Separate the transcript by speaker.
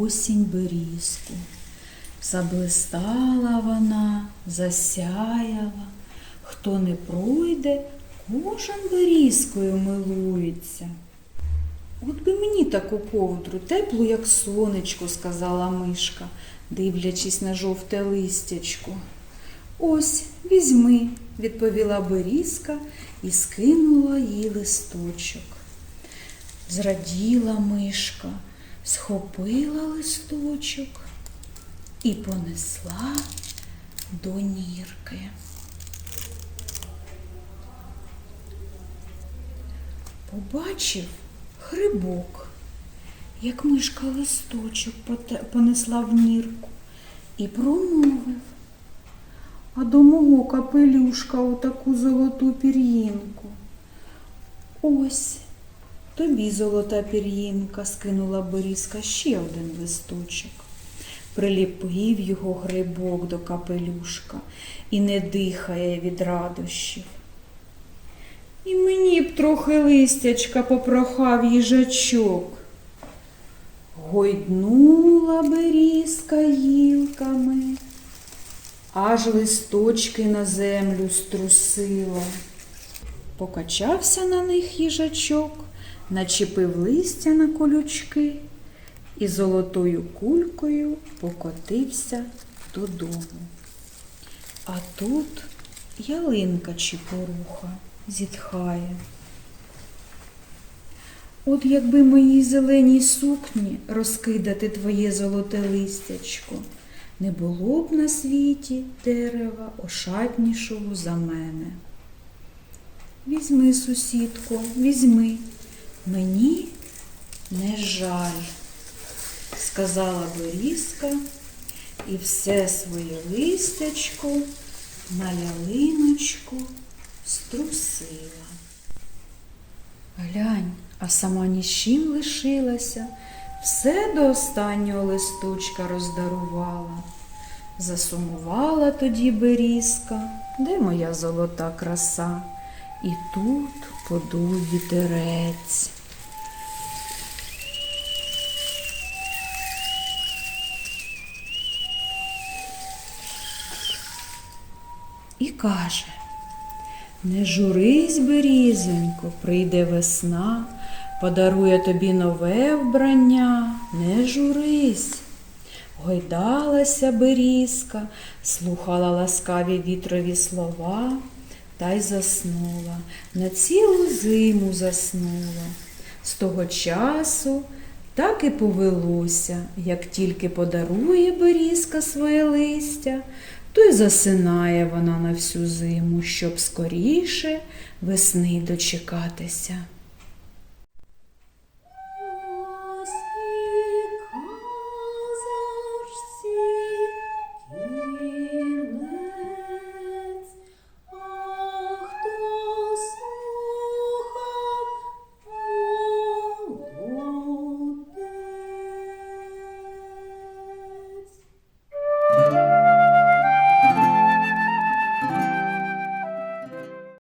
Speaker 1: осінь берізку. Заблистала вона, засяяла. Хто не пройде, кожен берізкою милується. От би мені таку ковдру, теплу, як сонечко, сказала мишка, дивлячись на жовте листячко. Ось, візьми, відповіла берізка і скинула їй листочок. Зраділа мишка, схопила листочок і понесла до нірки. Побачив грибок, як мишка листочок понесла в нірку і промовив. А до мого капелюшка отаку золоту пір'їнку. Ось тобі золота пір'їнка, скинула Борізка ще один листочок. Приліпив його грибок до капелюшка і не дихає від радощів. І мені б трохи листячка попрохав їжачок. Гойднула берізка гілками, аж листочки на землю струсила. Покачався на них їжачок, начепив листя на колючки і золотою кулькою покотився додому. А тут ялинка чепоруха зітхає. От якби моїй зеленій сукні розкидати твоє золоте листячко, не було б на світі дерева ошатнішого за мене. Візьми, сусідко, візьми, мені не жаль, сказала Борізка і все своє листячко на ялиночку струсила. Глянь, а сама ні з чим лишилася, все до останнього листочка роздарувала. Засумувала тоді берізка, де моя золота краса, і тут подув вітерець. І каже, не журись, берізонько, прийде весна, подарує тобі нове вбрання, не журись. Гойдалася берізка, слухала ласкаві вітрові слова та й заснула, на цілу зиму заснула. З того часу так і повелося, як тільки подарує берізка своє листя, то й засинає вона на всю зиму, щоб скоріше весни дочекатися.